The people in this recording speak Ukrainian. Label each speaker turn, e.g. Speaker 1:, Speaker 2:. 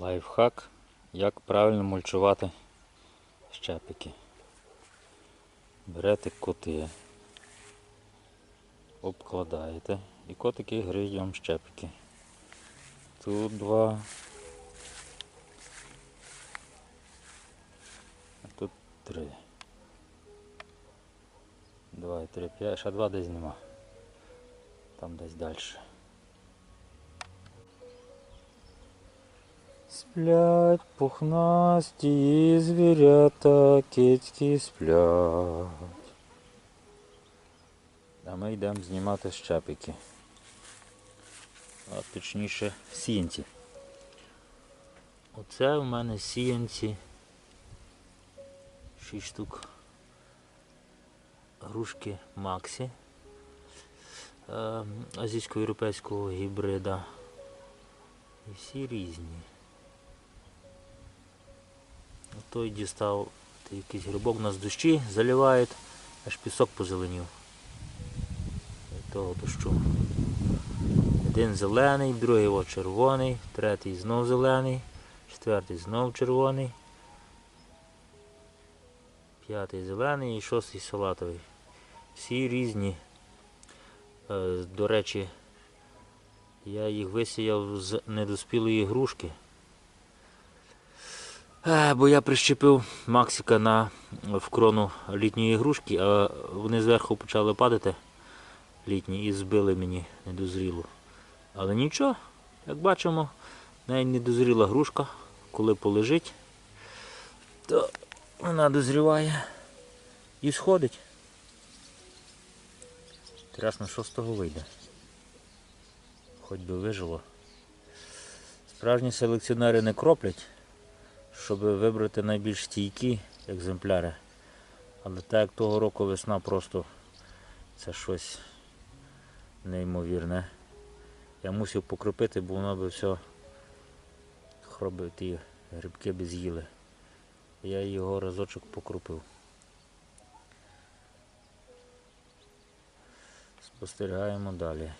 Speaker 1: Лайфхак, як правильно мульчувати щепики. Берете коти, обкладаєте і котики гриють щепики. Тут два. А тут три. Два і три, п'ять, ще два десь нема. Там десь далі. Сплять пухнасті звірята, кицьки сплять. А ми йдемо знімати щепики. А точніше сіянці. Оце в мене сіянці. 6 штук грушки Максі е, азійсько-європейського гібрида. І всі різні. Той дістав якийсь грибок у нас дощі заливають, аж пісок позеленів. Того дощу. Один зелений, другий о, червоний, третій знов зелений, четвертий знов червоний, п'ятий зелений і шостий салатовий. Всі різні. Е, До речі, я їх висіяв з недоспілої грушки. Е, Бо я прищепив Максика на в крону літньої грушки, а вони зверху почали падати літні і збили мені недозрілу. Але нічого, як бачимо, навіть недозріла грушка, коли полежить, то вона дозріває і сходить. Інтересно, що з того вийде. Хоч би вижило. Справжні селекціонери не кроплять щоб вибрати найбільш стійкі екземпляри. Але так як того року весна просто це щось неймовірне. Я мусив покропити, бо воно би все хроби ті грибки би з'їли. Я його разочок покропив. Спостерігаємо далі.